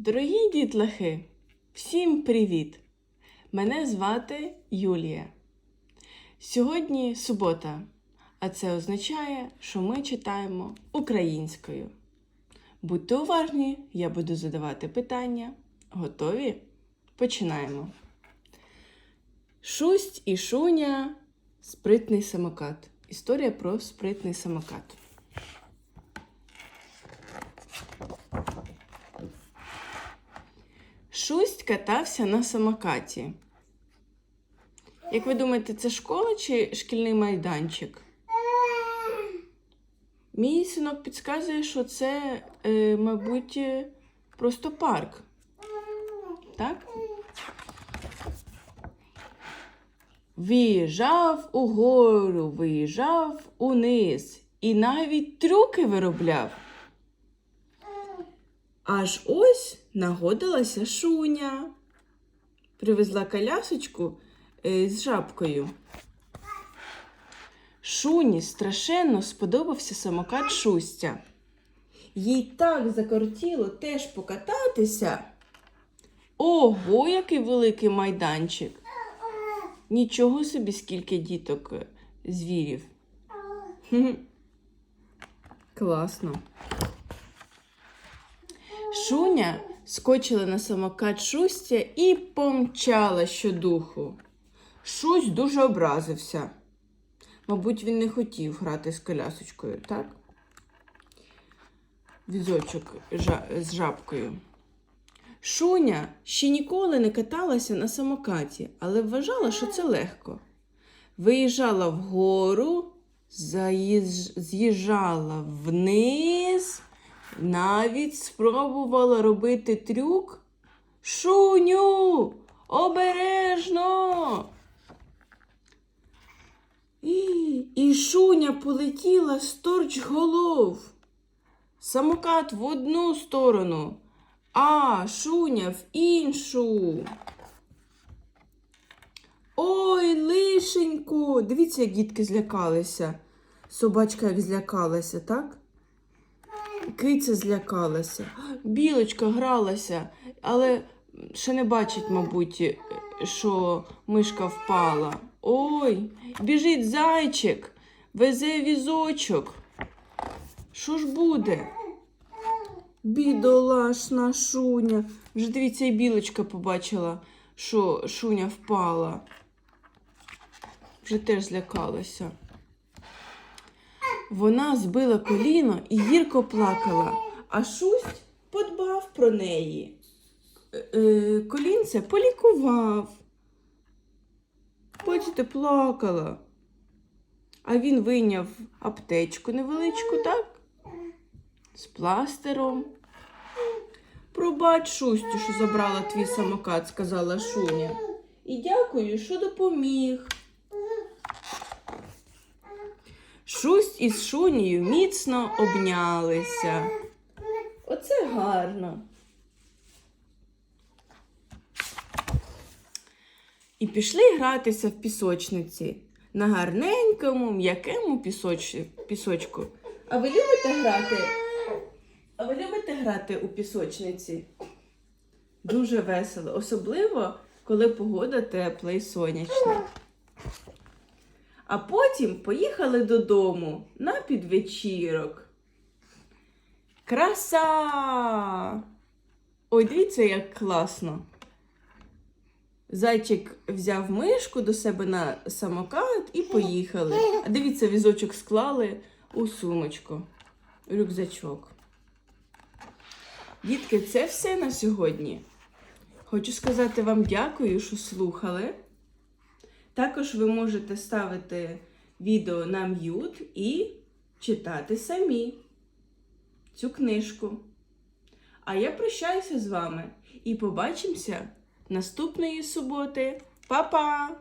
Дорогі дітлахи, всім привіт! Мене звати Юлія. Сьогодні субота, а це означає, що ми читаємо українською. Будьте уважні, я буду задавати питання. Готові? Починаємо. Шусть і шуня спритний самокат. Історія про спритний самокат. Шусть катався на самокаті. Як ви думаєте, це школа чи шкільний майданчик? Мій синок підказує, що це, е, мабуть, е, просто парк. Так? Виїжджав угору, виїжджав униз і навіть трюки виробляв. Аж ось нагодилася шуня. Привезла колясочку е, з жабкою. Шуні страшенно сподобався самокат Шустя. Їй так закортіло теж покататися. Ого, який великий майданчик. Нічого собі, скільки діток е, звірів. Класно. Шуня скочила на самокат Шустя і помчала щодуху. Шусь дуже образився. Мабуть, він не хотів грати з колясочкою, так? Візочок з жабкою. Шуня ще ніколи не каталася на самокаті, але вважала, що це легко. Виїжджала вгору, заїж... з'їжджала вниз, навіть спробувала робити трюк. Шуню, обережно. І, і шуня полетіла сторч голов. Самокат в одну сторону, а шуня в іншу. Ой, лишенько. Дивіться, як дітки злякалися. Собачка як злякалася, так? Киця злякалася. Білочка гралася, але ще не бачить, мабуть, що мишка впала. Ой, біжить зайчик, везе візочок. Що ж буде? Бідолашна шуня. Вже дивіться, і білочка побачила, що шуня впала. Вже теж злякалася. Вона збила коліно і гірко плакала, а шусть подбав про неї. Е, е, колінце полікував. Бачите, плакала. А він вийняв аптечку невеличку, так? З пластером. Пробач, Шустю, що забрала твій самокат, сказала Шуня. І дякую, що допоміг. Шусть із Шунею міцно обнялися. Оце гарно. І пішли гратися в пісочниці на гарненькому, м'якому пісоч... пісочку. А ви любите грати? А ви любите грати у пісочниці? Дуже весело, особливо, коли погода тепла і сонячна. А потім поїхали додому на підвечірок. Краса! Ой, дивіться, як класно. Зайчик взяв мишку до себе на самокат і поїхали. А дивіться, візочок склали у сумочку, рюкзачок. Дітки, це все на сьогодні. Хочу сказати вам дякую, що слухали. Також ви можете ставити відео на м'ют і читати самі цю книжку. А я прощаюся з вами і побачимося наступної суботи. Па-па!